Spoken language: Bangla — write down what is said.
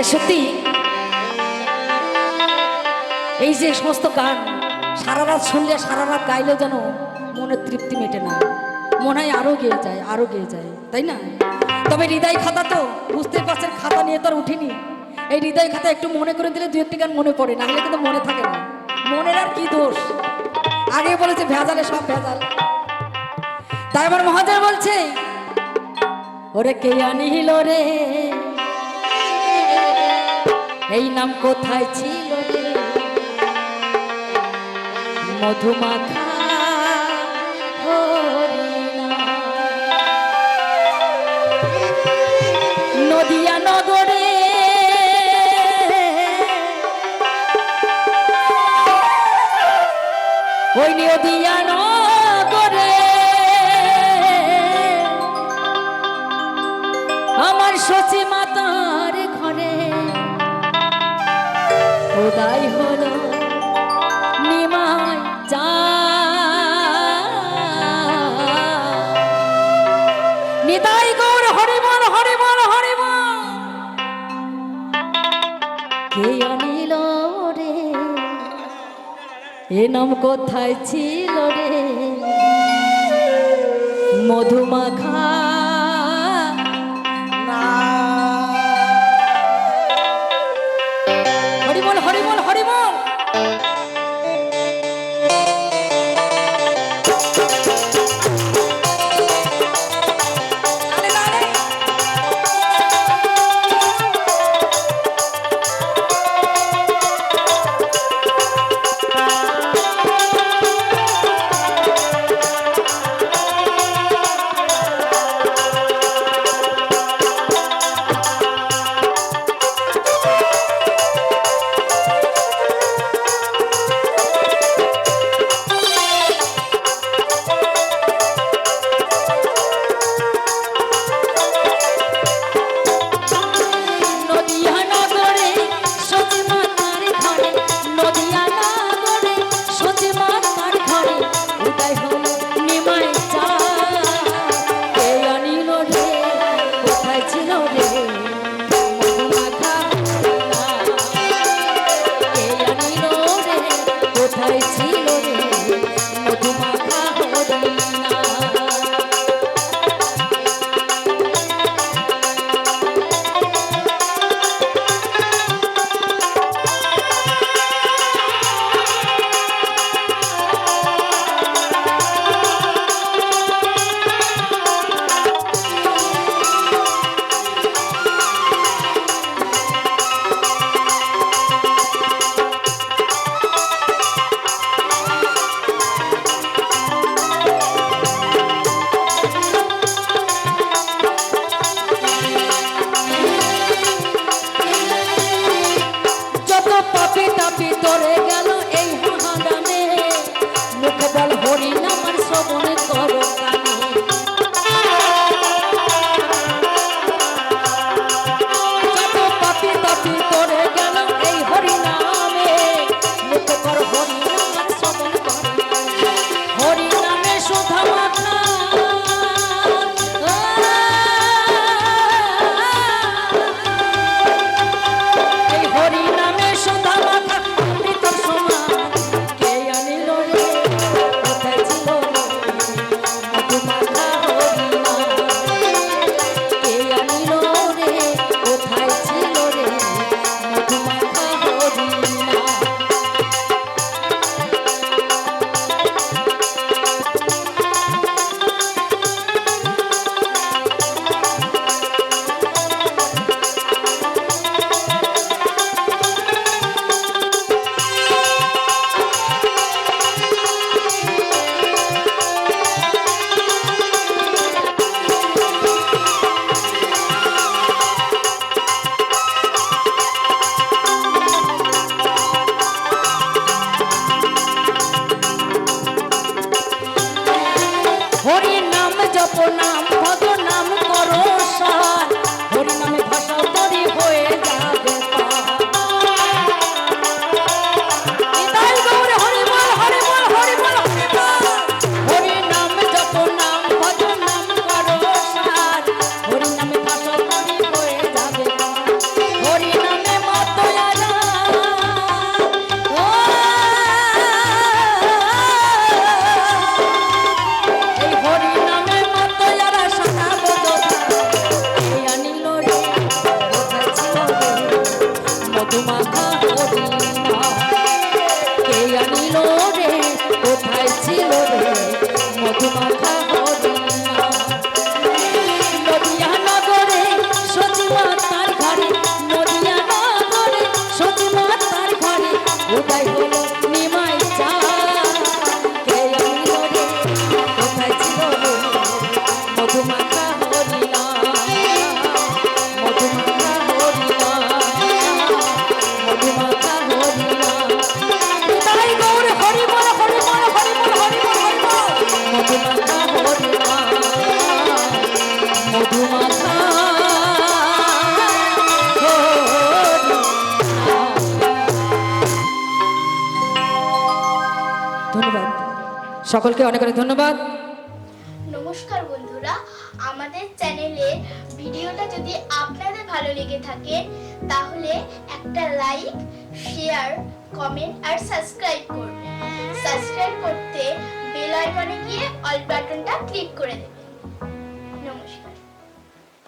তাই সত্যি এই যে সমস্ত গান, সারা রাত শুনলে সারা রাত গাইলেও যেন মনের তৃপ্তি মেটে না। মনে হয় আরও গেয়ে যায় আরও গেয়ে যায়, তাই না? তবে হৃদয় খাতা তো, বুঝতে পারছেন, খাতা নিয়ে তো আর উঠিনি। এই হৃদয় খাতা একটু মনে করে দিলে দু একটি গান মনে পড়ে, না হলে কিন্তু মনে থাকে না। মনের আর কি দোষ? আগে বলেছে ভেজালে সব ভেজাল। তাই আমার মহাদেব বলছে, ওরে কে আনিল রে? এই নাম কোথায় ছিল মধুমাখা। নদিয়া নগরে ওই নদিয়া নগরে উদয় হলো নিমাই চা নিতাই গৌর হরিমল হরিমল হরিমল কে আনিল রে? এ নাম কোথায় ছিল রে? মধুমাখা ছিল রে। সকলকে অনেক অনেক ধন্যবাদ। নমস্কার বন্ধুরা, আমাদের চ্যানেলে ভিডিওটা যদি আপনাদের ভালো লেগে থাকে, তাহলে একটা লাইক, শেয়ার, কমেন্ট আর সাবস্ক্রাইব করুন। সাবস্ক্রাইব করতে বেল আইকনে গিয়ে অল বাটনটা ক্লিক করে দেবেন।